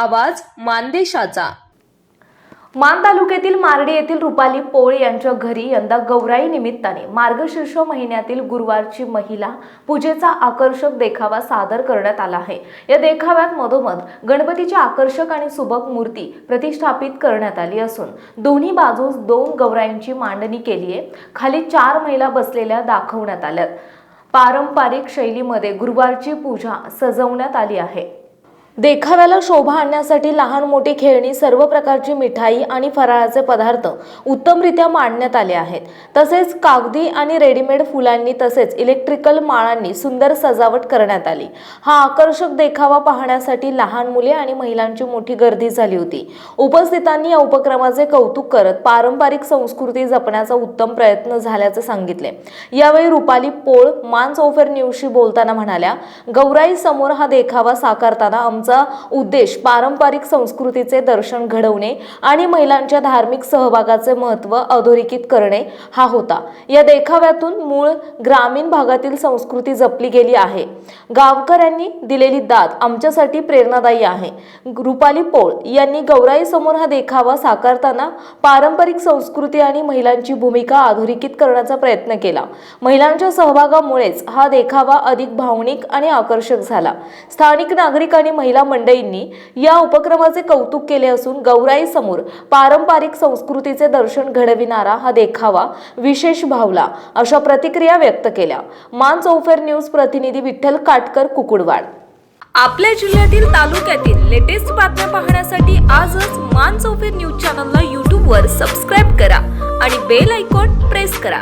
आवाज मानदेशाचा. मान तालुक्यातील मार्डी येथील रुपाली पोळे यांच्या घरी यंदा गौराई निमित्ताने मार्गशीर्ष महिन्यातील गुरुवारची महिला पूजेचा आकर्षक देखावा सादर करण्यात आला आहे. या देखाव्यात मधोमध गणपतीची आकर्षक आणि सुबक मूर्ती प्रतिष्ठापित करण्यात आली असून दोन्ही बाजूस दोन गौराईंची मांडणी केली आहे. खाली चार महिला बसलेल्या दाखवण्यात आल्यात. पारंपरिक शैलीमध्ये गुरुवारची पूजा सजवण्यात आली आहे. देखाव्याला शोभा आणण्यासाठी लहान मोठी खेळणी सर्व प्रकारची मिठाई आणि फराळाचे पदार्थ उत्तमरित्या मांडण्यात आले आहेत. तसेच कागदी आणि रेडीमेड फुलांनी तसेच इलेक्ट्रिकल माळांनी सुंदर सजावट करण्यात आली. हा आकर्षक देखावा पाहण्यासाठी लहान मुले आणि महिलांची मोठी गर्दी झाली होती. उपस्थितांनी या उपक्रमाचे कौतुक करत पारंपरिक संस्कृती जपण्याचा उत्तम प्रयत्न झाल्याचे सांगितले. यावेळी रुपाली पोळ मान चौफेर न्यूजशी बोलताना म्हणाल्या गौराई समोर हा देखावा साकारताना आमचा उद्देश पारंपरिक संस्कृतीचे दर्शन घडवणे आणि महिलांच्या धार्मिक सहभागाचे महत्त्व अधोरेखित करणे हा होता. या देखाव्यातून मूळ ग्रामीण भागातील संस्कृती जपली गेली आहे. गावकऱ्यांनी दिलेली दाद आमच्यासाठी प्रेरणादायी आहे. रुपाली पोळ यांनी गौराई समोर हा देखावा साकारताना पारंपरिक संस्कृती आणि महिलांची भूमिका अधोरेखित करण्याचा प्रयत्न केला. महिलांच्या सहभागामुळेच हा देखावा अधिक भावनिक आणि आकर्षक झाला. स्थानिक नागरिक आणि महिला मंडळींनी या उपक्रमाचे कौतुक केले असून गौराई समोर पारंपरिक संस्कृतीचे दर्शन घडविणारा हा देखावा विशेष भावला अशा प्रतिक्रिया व्यक्त केल्या. मान चौफेर न्यूज प्रतिनिधी विठ्ठल काटकर कुकुडवाड. आपल्या जिल्ह्यातील तालुक्यातील लेटेस्ट बातम्या पाहण्यासाठी आजच मान चौफेर न्यूज चॅनलला यूट्यूबवर सबस्क्राईब करा आणि बेल आयकॉन प्रेस करा.